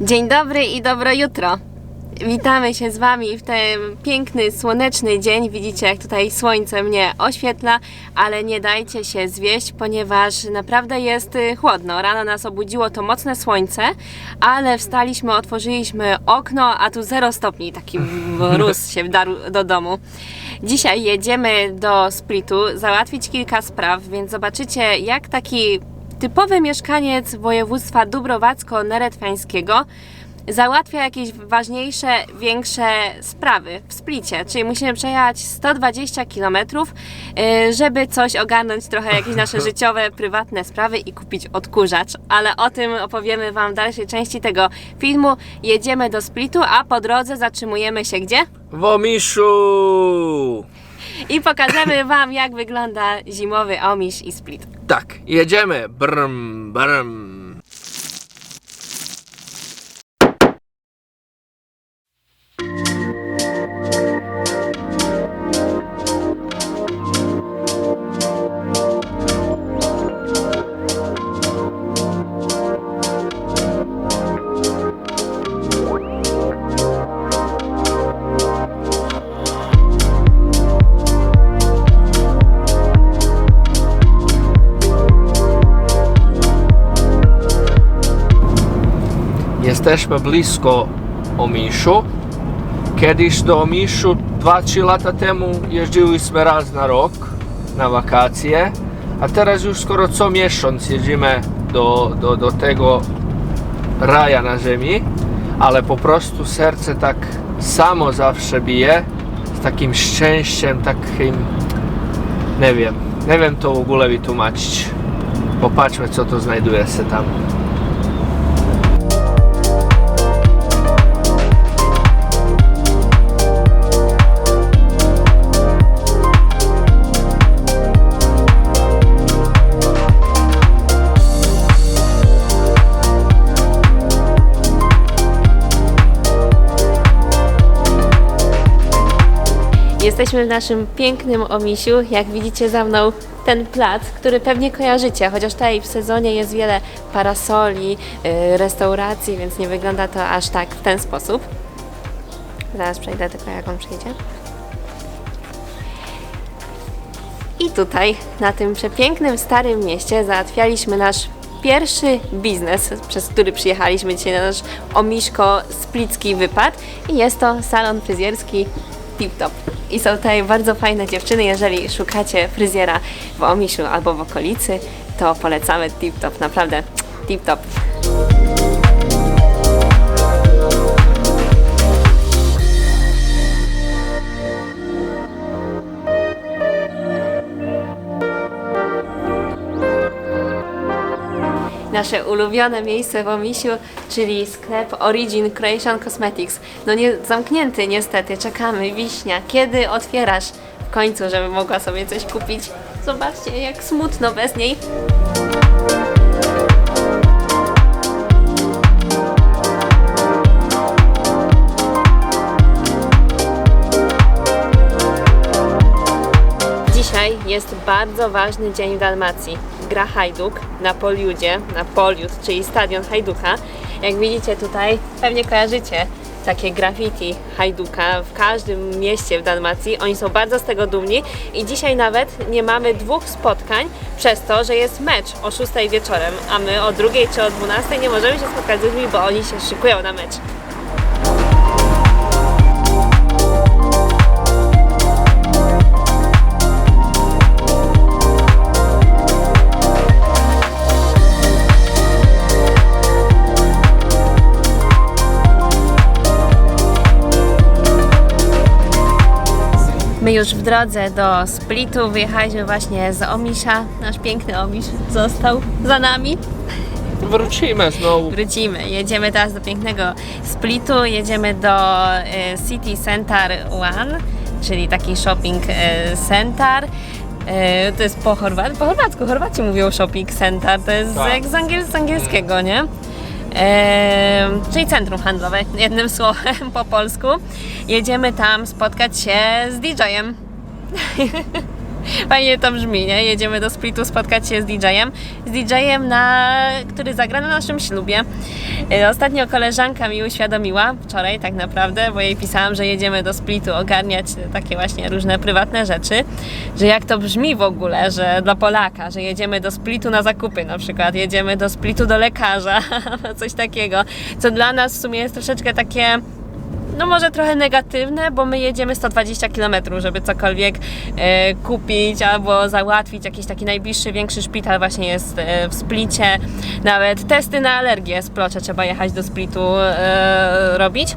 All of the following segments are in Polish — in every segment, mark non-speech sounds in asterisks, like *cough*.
Dzień dobry i dobro jutro. Witamy się z Wami w ten piękny, słoneczny dzień. Widzicie, jak tutaj słońce mnie oświetla, ale nie dajcie się zwieść, ponieważ naprawdę jest y, chłodno. Rano nas obudziło to mocne słońce, ale wstaliśmy, otworzyliśmy okno, a tu 0 stopni, taki *laughs* mróz się wdarł do domu. Dzisiaj jedziemy do Splitu załatwić kilka spraw, więc zobaczycie, jak taki typowy mieszkaniec województwa Dubrowacko-Neretwańskiego załatwia jakieś ważniejsze, większe sprawy w Splicie, czyli musimy przejechać 120 km, żeby coś ogarnąć, trochę jakieś nasze *laughs* życiowe, prywatne sprawy i kupić odkurzacz, ale o tym opowiemy Wam w dalszej części tego filmu. Jedziemy do Splitu, a po drodze zatrzymujemy się gdzie? Womiszu! I pokażemy Wam, jak wygląda zimowy Omisz i Split. Tak, jedziemy. Brm, brm. Jesteśmy blisko Omiszu. Kiedyś do Omiszu 2-3 lata temu jeździliśmy raz na rok na wakacje, a teraz już skoro co miesiąc jedziemy do, do, do tego raja na ziemi, ale po prostu serce tak samo zawsze bije, z takim szczęściem, takim, nie wiem, nie wiem to w ogóle wytłumaczyć. Popatrzmy co to znajduje się tam. Jesteśmy w naszym pięknym Omisiu. Jak widzicie za mną ten plac, który pewnie kojarzycie, chociaż tutaj w sezonie jest wiele parasoli, yy, restauracji, więc nie wygląda to aż tak w ten sposób. Zaraz przejdę tylko jak on przyjdzie. I tutaj, na tym przepięknym starym mieście, załatwialiśmy nasz pierwszy biznes, przez który przyjechaliśmy dzisiaj na nasz omiszko-splicki wypad. I jest to salon fryzjerski Tip Top. I są tutaj bardzo fajne dziewczyny. Jeżeli szukacie fryzjera w Omiszu albo w okolicy, to polecamy Tip Top. Naprawdę Tip Top. Nasze ulubione miejsce w Omisiu, czyli sklep Origin Creation Cosmetics. No nie zamknięty niestety, czekamy. Wiśnia, kiedy otwierasz w końcu, żeby mogła sobie coś kupić? Zobaczcie, jak smutno bez niej. Jest bardzo ważny dzień w Dalmacji. Gra Hajduk na Poliudzie, na Poliud, czyli stadion Hajduka. Jak widzicie tutaj, pewnie kojarzycie takie graffiti Hajduka w każdym mieście w Dalmacji. Oni są bardzo z tego dumni i dzisiaj nawet nie mamy dwóch spotkań przez to, że jest mecz o 6 wieczorem, a my o 2 czy o 12 nie możemy się spotkać z ludźmi, bo oni się szykują na mecz. My już w drodze do Splitu wyjechaliśmy właśnie z Omisza. Nasz piękny Omisz został za nami. Wrócimy znowu. Wrócimy. Jedziemy teraz do pięknego Splitu. Jedziemy do e, City Center One, czyli taki shopping e, center. E, To jest po, chorwa- po chorwacku. Chorwaci mówią shopping center. To jest Tak. jak z, angiel- z angielskiego, nie? Czyli centrum handlowe, jednym słowem po polsku. Jedziemy tam spotkać się z DJ-em. *laughs* *laughs* Fajnie to brzmi, nie? Jedziemy do Splitu spotkać się z DJ-em. Z DJ-em, na... który zagra na naszym ślubie. E, Ostatnio koleżanka mi uświadomiła, wczoraj tak naprawdę, bo jej pisałam, że jedziemy do Splitu ogarniać takie właśnie różne prywatne rzeczy, że jak to brzmi w ogóle, że dla Polaka, że jedziemy do Splitu na zakupy na przykład, jedziemy do Splitu do lekarza, *laughs* coś takiego, co dla nas w sumie jest troszeczkę takie no może trochę negatywne, bo my jedziemy 120 km, żeby cokolwiek e, kupić albo załatwić. Jakiś taki najbliższy, większy szpital właśnie jest e, w Splicie. Nawet testy na alergię z Plocze trzeba jechać do Splitu e, robić.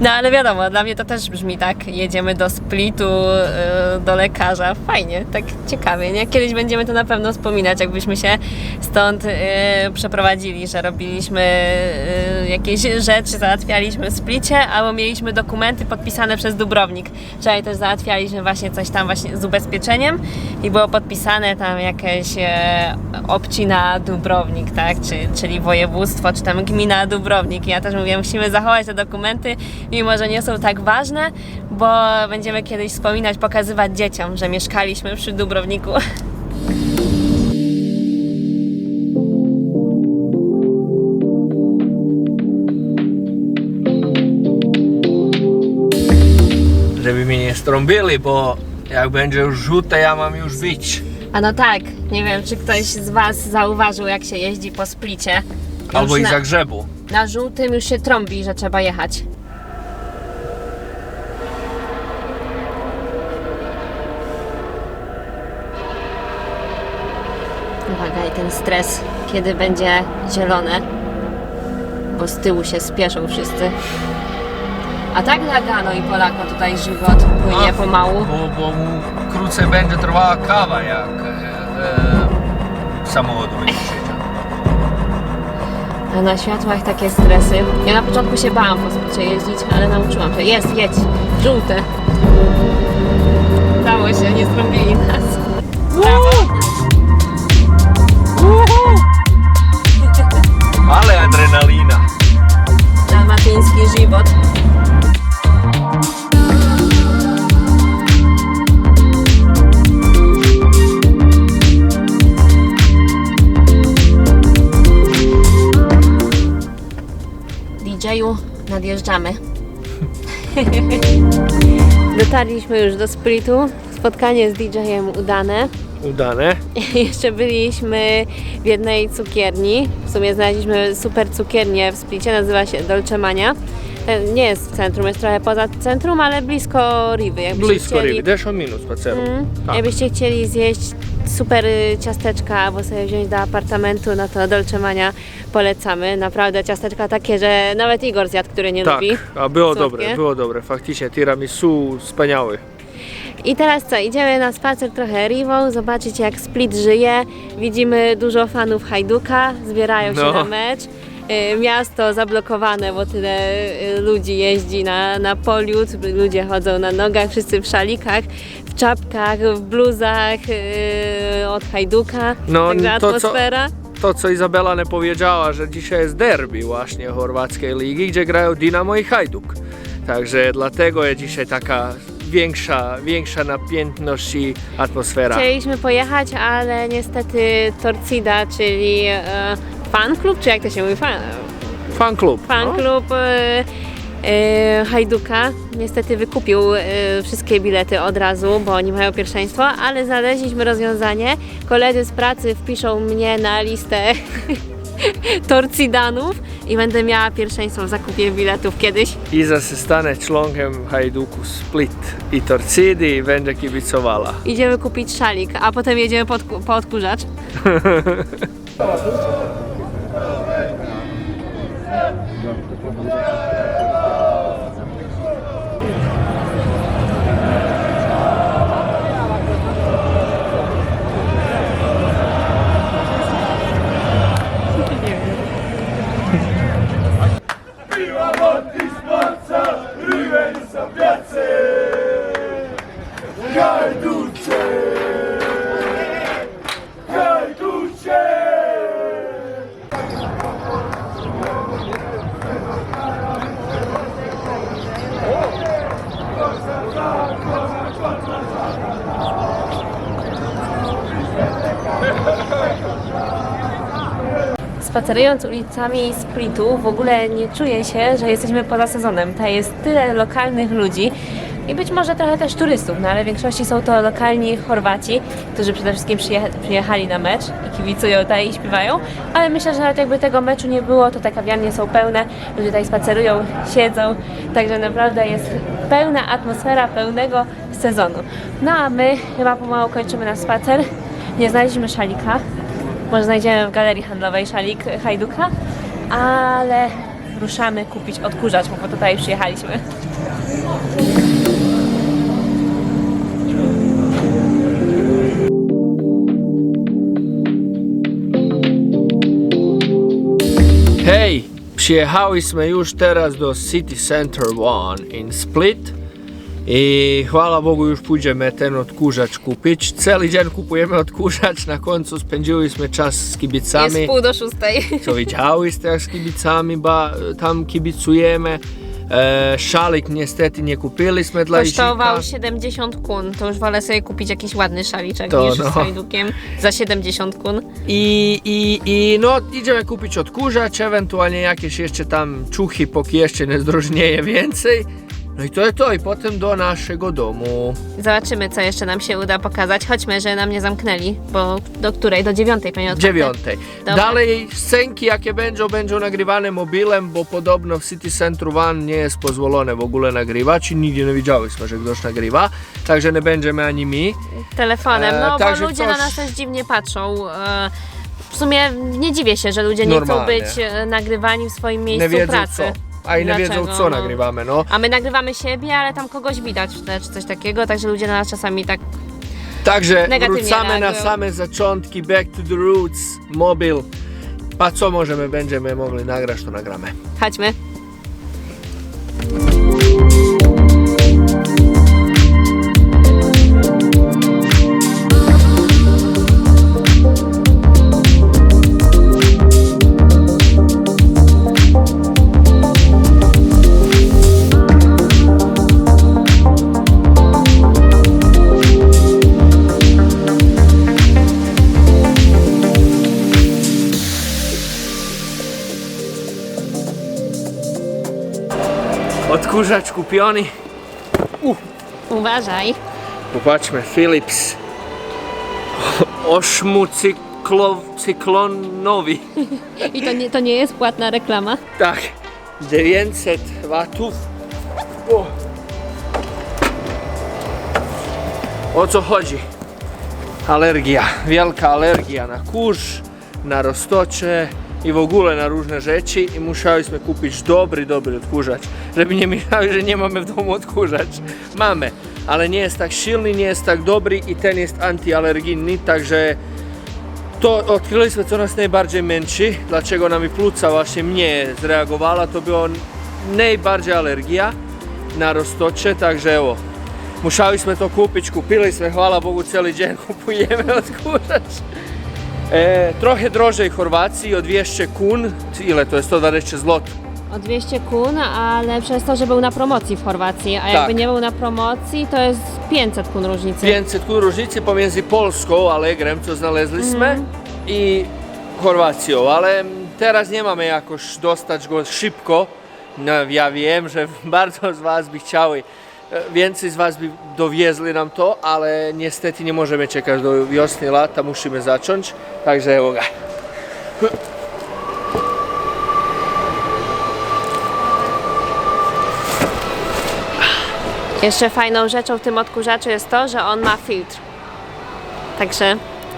No ale wiadomo, dla mnie to też brzmi tak, jedziemy do Splitu, e, do lekarza, fajnie, tak ciekawie, nie? Kiedyś będziemy to na pewno wspominać, jakbyśmy się stąd e, przeprowadzili, że robiliśmy e, jakieś rzeczy, załatwialiśmy w Splicie, albo mieliśmy dokumenty podpisane przez Dubrownik. Wczoraj też załatwialiśmy właśnie coś tam właśnie z ubezpieczeniem i było podpisane tam jakieś e, obcina Dubrownik, tak? Czy, czyli województwo, czy tam gmina Dubrownik. I ja też mówię, musimy zachować te dokumenty, mimo że nie są tak ważne, bo będziemy kiedyś wspominać, pokazywać dzieciom, że mieszkaliśmy przy Dubrowniku. Żeby mnie nie strąbili, bo jak będzie już żółte, ja mam już być. A no tak, nie wiem, czy ktoś z Was zauważył, jak się jeździ po splicie. Albo Już i na, Zagrzebu. na żółtym już się trąbi, że trzeba jechać. Uwaga, i ten stres, kiedy będzie zielone, bo z tyłu się spieszą wszyscy. A tak dla Gano i Polako tutaj żywot płynie A, pomału. Bo, bo mu krócej będzie trwała kawa, jak e, e, w samochodu będzie siedział. A na światłach takie stresy. Ja na początku się bałam po splicie jeździć, ale nauczyłam się. Jest, jedź, żółte. Udało się, nie zrobili nas. Brawo. Dalmatyński żywot. DJ-u nadjeżdżamy. *laughs* Dotarliśmy już do Splitu. Spotkanie z DJ-em udane. Udane. *laughs* Jeszcze byliśmy w jednej cukierni. W sumie znaleźliśmy super cukiernię w Splicie, nazywa się Dolce Mania. Nie jest w centrum, jest trochę poza centrum, ale blisko Riwy. Jakbyście Blisko chcieli, Rivi, 10 minut spaceru. Mm, Tak. Jakbyście chcieli zjeść super y, ciasteczka albo sobie wziąć do apartamentu, no to Dolce Mania polecamy. Naprawdę ciasteczka takie, że nawet Igor zjadł, który nie Tak, lubi. a było Słodkie. dobre, było dobre. Faktycznie tiramisu wspaniały. I teraz co, idziemy na spacer trochę Rivą, zobaczyć jak Split żyje. Widzimy dużo fanów Hajduka, zbierają się No. na mecz. Y, Miasto zablokowane, bo tyle y, ludzi jeździ na, na poliut, ludzie chodzą na nogach, wszyscy w szalikach, w czapkach, w bluzach y, od Hajduka. No, Także to co- atmosfera. To, co Izabela nie powiedziała, że dzisiaj jest derby właśnie chorwackiej ligi, gdzie grają Dinamo i Hajduk. Także dlatego jest dzisiaj taka większa, większa napiętność i atmosfera. Chcieliśmy pojechać, ale niestety Torcida, czyli e, fan klub, czy jak to się mówi? Fan, Fan klub. Fan no. klub e, e, Hajduka niestety wykupił e, wszystkie bilety od razu, bo oni mają pierwszeństwo, ale znaleźliśmy rozwiązanie. Koledzy z pracy wpiszą mnie na listę *laughs* torcidanów i będę miała pierwszeństwo w zakupie biletów kiedyś. I zasystanę członkiem Hajduku Split i Torcidi i będę kibicowała. Idziemy kupić szalik, a potem jedziemy pod, po odkurzacz. *laughs* spacerując ulicami Splitu w ogóle nie czuję się, że jesteśmy poza sezonem. Tutaj jest tyle lokalnych ludzi i być może trochę też turystów, no ale w większości są to lokalni Chorwaci, którzy przede wszystkim przyjecha- przyjechali na mecz i kibicują tutaj i śpiewają, ale myślę, że nawet jakby tego meczu nie było, to te kawiarnie są pełne, ludzie tutaj spacerują, siedzą, także naprawdę jest pełna atmosfera pełnego sezonu. No a my chyba pomału kończymy nasz spacer. Nie znaleźliśmy szalika, może znajdziemy w galerii handlowej szalik Hajduka, ale ruszamy kupić odkurzacz, bo tutaj przyjechaliśmy. Hej, przyjechaliśmy już teraz do City Center One in Split i chwała Bogu już pójdziemy ten odkurzacz kupić. Cały dzień kupujemy odkurzacz, na końcu spędziliśmy czas z kibicami. Jest pół do szóstej. Co widziałyście jak z kibicami, ba, tam kibicujemy. E, szalik niestety nie kupiliśmy dla Kosztował Izika. 70 kun, to już wolę sobie kupić jakiś ładny szaliczek To niż no. z Hajdukiem za 70 kun. I, i, I no idziemy kupić odkurzacz, ewentualnie jakieś jeszcze tam czuchy, póki jeszcze nie zdrożnieje więcej. No i to jest to, i potem do naszego domu. Zobaczymy, co jeszcze nam się uda pokazać. Chodźmy, że nam nie zamknęli, bo do której? Do dziewiątej pewnie otwarte. Dziewiątej. Dobra. Dalej scenki jakie będą, będą nagrywane mobilem, bo podobno w City Centru One nie jest pozwolone w ogóle nagrywać i nigdy nie widziałyśmy, że ktoś nagrywa, także nie będziemy ani my. Telefonem, E, no bo także ludzie na coś- nas też dziwnie patrzą. E, W sumie nie dziwię się, że ludzie nie chcą Normalnie. być e, nagrywani w swoim miejscu Nie wiedzą pracy. co. A i nie wiedzą Dlaczego? co No. nagrywamy, no. A my nagrywamy siebie, ale tam kogoś widać czy coś takiego, także ludzie na nas czasami tak Także Negatywnie wracamy na reagują. same zaczątki, back to the roots, mobil. Pa co możemy, będziemy mogli nagrać, to nagramy. chodźmy. Odkurzacz kupiony. Uważaj. Popatrzmy, Philips. Ośmocyklonowy. I to nie, to nie jest płatna reklama. Tak, 900 watów. O. o co chodzi? Alergia, wielka alergia na kurz, na roztocze i w na różne rzeczy i musieliśmy kupić dobry, dobry odkurzacz, żeby nie myślały, *laughs* że nie mamy w domu odkurzacz. Mamy, ale nie jest tak silny, nie jest tak dobry i ten jest antyalerginny, także to odkryliśmy, co nas najbardziej męczy, dlaczego nami płuca właśnie mnie zreagowała, to była najbardziej alergia na roztocze, także evo, musieliśmy to kupić, kupiliśmy, hvala Bogu, cały dzień *laughs* kupujemy odkurzacz. E, trochę drożej Chorwacji, o 200 kun, ile to jest 120 zł. O 200 kun, ale przez to, że był na promocji w Chorwacji, a jakby Tak. nie był na promocji, to jest 500 kun różnicy. 500 kun różnicy pomiędzy Polską, Allegrem, co znaleźliśmy, i Chorwacją, ale teraz nie mamy jakoś dostać go szybko. No, ja wiem, że *laughs* bardzo z Was by chciały, więcej z Was by dowiezli nam to, ale niestety nie możemy czekać do wiosny, lata, musimy zacząć, także evo ga. Jeszcze fajną rzeczą w tym odkurzaczu jest to, że on ma filtr. Także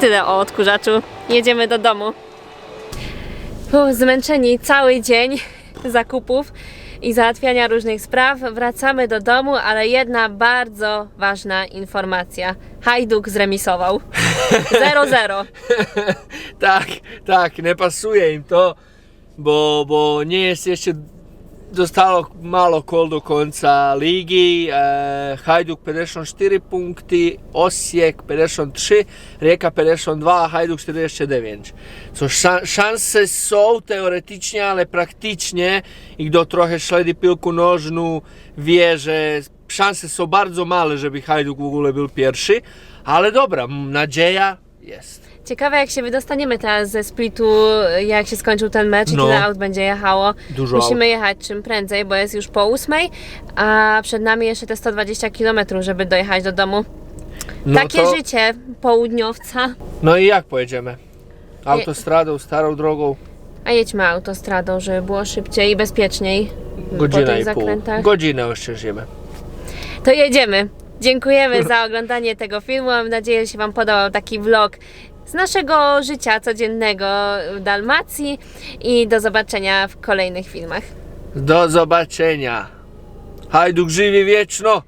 tyle o odkurzaczu. Jedziemy do domu. Uf, zmęczeni cały dzień zakupów i załatwiania różnych spraw. Wracamy do domu, ale jedna bardzo ważna informacja. Hajduk zremisował. *laughs* 0-0. tak, tak, nie pasuje im to, bo, bo nie jest jeszcze zostało mało kol do końca ligi. E, Hajduk 54 punkty, Osijek 53, Rijeka 52, a Hajduk 49. Co ša- szanse są teoretycznie, ale praktycznie i kto trochę śledzi piłkę nożną wie, że szanse są bardzo małe, żeby Hajduk w ogóle był pierwszy. Ale dobra, nadzieja jest. Ciekawe jak się wydostaniemy teraz ze splitu, jak się skończył ten mecz i No. tyle aut będzie jechało. Dużo Musimy jechać czym prędzej, bo jest już po ósmej, a przed nami jeszcze te 120 km, żeby dojechać do domu. No Takie to- życie południowca. No i jak pojedziemy? Autostradą, starą drogą, A jedźmy autostradą, żeby było szybciej i bezpieczniej po godzina tych i pół. zakrętach. Godzinę oszczędzimy. To jedziemy. Dziękujemy *laughs* za oglądanie tego filmu. Mam nadzieję, że się Wam podobał taki vlog z naszego życia codziennego w Dalmacji i do zobaczenia w kolejnych filmach. Do zobaczenia. Hajduk żywi wieczno!